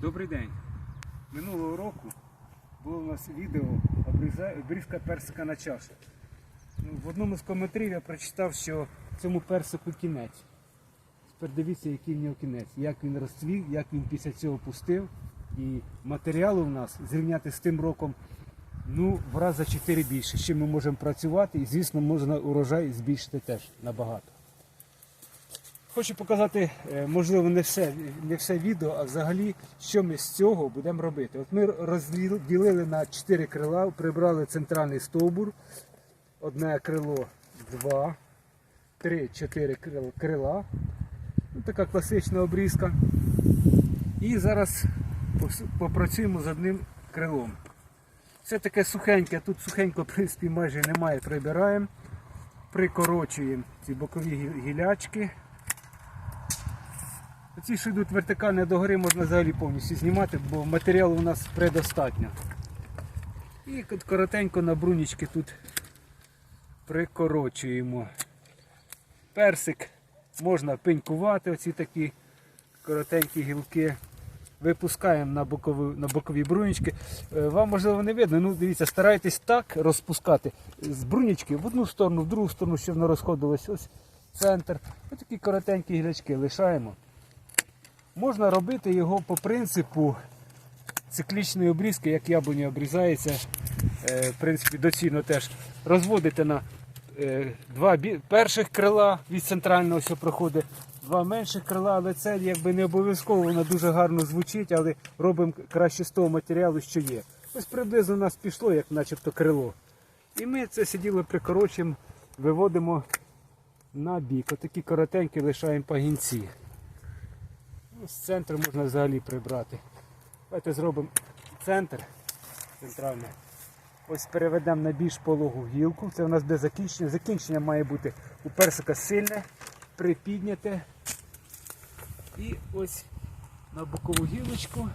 Добрий день. Минулого року було у нас відео обрізка персика на чашу. Ну, в одному з коментарів я прочитав, що цьому персику кінець. Тепер дивіться, який в нього кінець, як він розцвів, як він після цього пустив. І матеріалу в нас зрівняти з тим роком ну, в раз за 4 більше. З чим ми можемо працювати і, звісно, можна урожай збільшити теж набагато. Хочу показати, е, можливо, не все, не все відео, а взагалі, що ми з цього будемо робити. От ми розділили на 4 крила, прибрали центральний стовбур, одне крило, два, три, чотири крил- крила. Ну, така класична обрізка. І зараз попрацюємо з одним крилом. Це таке сухеньке, тут сухенько, в принципі, майже немає, прибираємо, прикорочуємо ці бокові гілячки. Ці, що йдуть вертикально догори, можна взагалі повністю знімати, бо матеріалу у нас предостатньо. І коротенько на брунічки тут прикорочуємо. Персик можна пенькувати, оці такі коротенькі гілки. Випускаємо на бокові, на бокові брунічки. Е, Вам можливо не видно, ну дивіться, старайтесь так розпускати з брунічки в одну сторону, в другу сторону, щоб воно розходилось. Ось центр. Ось такі коротенькі гілячки лишаємо. Можна робити його по принципу циклічної обрізки, як яблуня обрізається. Е, В принципі, доцільно теж розводити на е, два перших крила від центрального, що проходить, два менших крила, але це якби не обов'язково, воно дуже гарно звучить, але робимо краще з того матеріалу, що є. Ось приблизно у нас пішло, як начебто крило. І ми це сиділо прикорочуємо, виводимо на бік. Отакі коротенькі лишаємо пагінці. Ну, З центру можна взагалі прибрати. Давайте зробимо центр центральний. Ось переведемо на більш пологу гілку. Це у нас буде закінчення. Закінчення має бути у персика сильне, припідняте. І ось на бокову гілочку.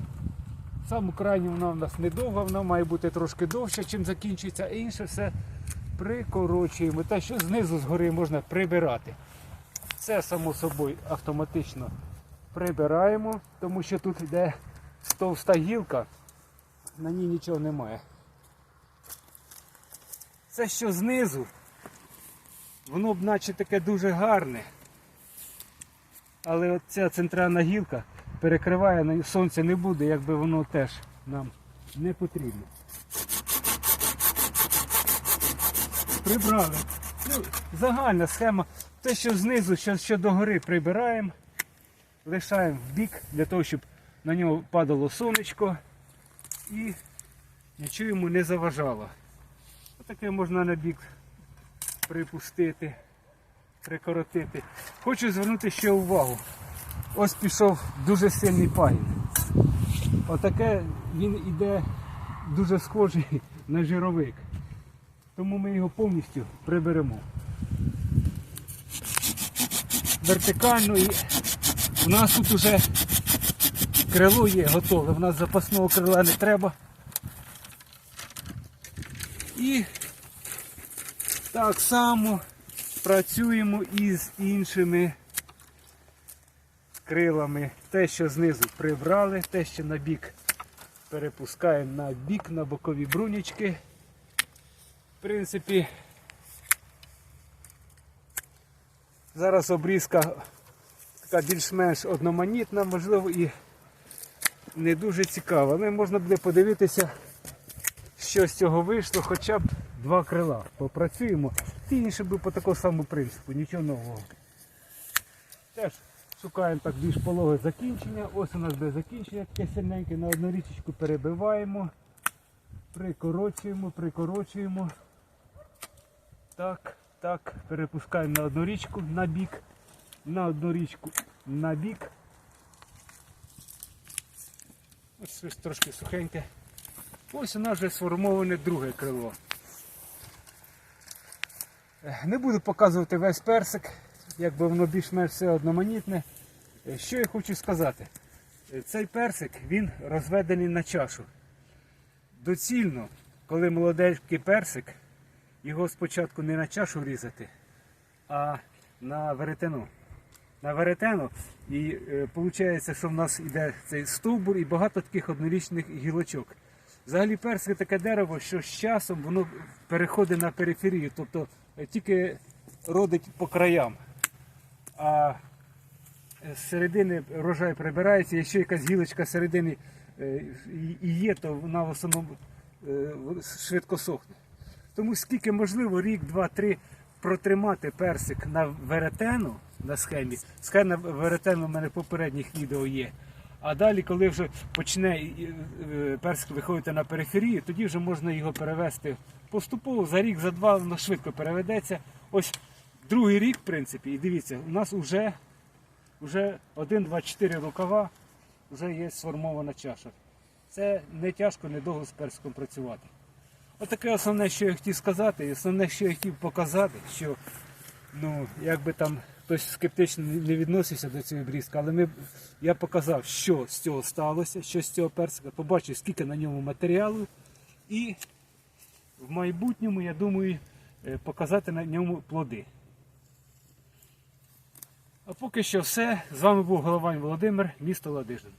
Саму крайню вона у нас недовга, вона має бути трошки довше, чим закінчується, а інше все прикорочуємо. Те, що знизу згори можна прибирати. Це само собою автоматично прибираємо, тому що тут йде товста гілка, на ній нічого немає. Це що знизу, воно б наче таке дуже гарне. Але ця центральна гілка перекриває, сонця не буде, якби воно теж нам не потрібно. Прибрали. Ну, загальна схема. Те, що знизу, що, що догори прибираємо, лишаємо в бік для того, щоб на нього падало сонечко і нічого йому не заважало. Отаке можна на бік припустити, прикоротити. Хочу звернути ще увагу. Ось пішов дуже сильний пагін. Отаке він іде дуже схожий на жировик. Тому ми його повністю приберемо. Вертикально і у нас тут уже крило є готове, у нас запасного крила не треба. І так само працюємо із іншими крилами. Те, що знизу прибрали, те, що на бік перепускаємо на бік, на бокові брунічки. В принципі, зараз обрізка така більш-менш одноманітна, можливо, і не дуже цікава. Але можна буде подивитися, що з цього вийшло, хоча б два крила. Попрацюємо. Ті інші би по такому самому принципу, нічого нового. Теж шукаємо так більш пологе закінчення. Ось у нас буде закінчення, таке сильненьке, на одну річечку перебиваємо, прикорочуємо, прикорочуємо. Так, так, перепускаємо на одну річку на бік, на одну річку на бік. Ось щось трошки сухеньке. Ось у нас вже сформоване друге крило. Е, Не буду показувати весь персик, якби воно більш-менш все одноманітне. Е, Що я хочу сказати? Е, Цей персик він розведений на чашу. Доцільно, коли молоденький персик, його спочатку не на чашу різати, а на веретено. На веретено. І виходить, що в нас йде цей стовбур і багато таких однорічних гілочок. Взагалі персик таке дерево, що з часом воно переходить на периферію, тобто е, тільки родить по краям. А з середини рожай прибирається, якщо якась гілочка середини е, і- є, то вона в основному е, швидко сохне. Тому скільки можливо, рік, два, три протримати персик на веретену на схемі. Схема веретену в мене в попередніх відео є. А далі, коли вже почне е, персик виходити на периферію, тоді вже можна його перевести поступово, за рік, за два воно швидко переведеться. Ось другий рік, в принципі, і дивіться, у нас вже, вже 1, 2, 4 рукава, вже є сформована чаша. Це не тяжко, не довго з персиком працювати. Отаке основне, що я хотів сказати, і основне, що я хотів показати, що ну, як би там хтось скептично не відносився до цього обрізка, але ми, я показав, що з цього сталося, що з цього персика, побачив, скільки на ньому матеріалу, і в майбутньому, я думаю, е, показати на ньому плоди. А поки що все. З вами був Головань Володимир, місто Ладижин.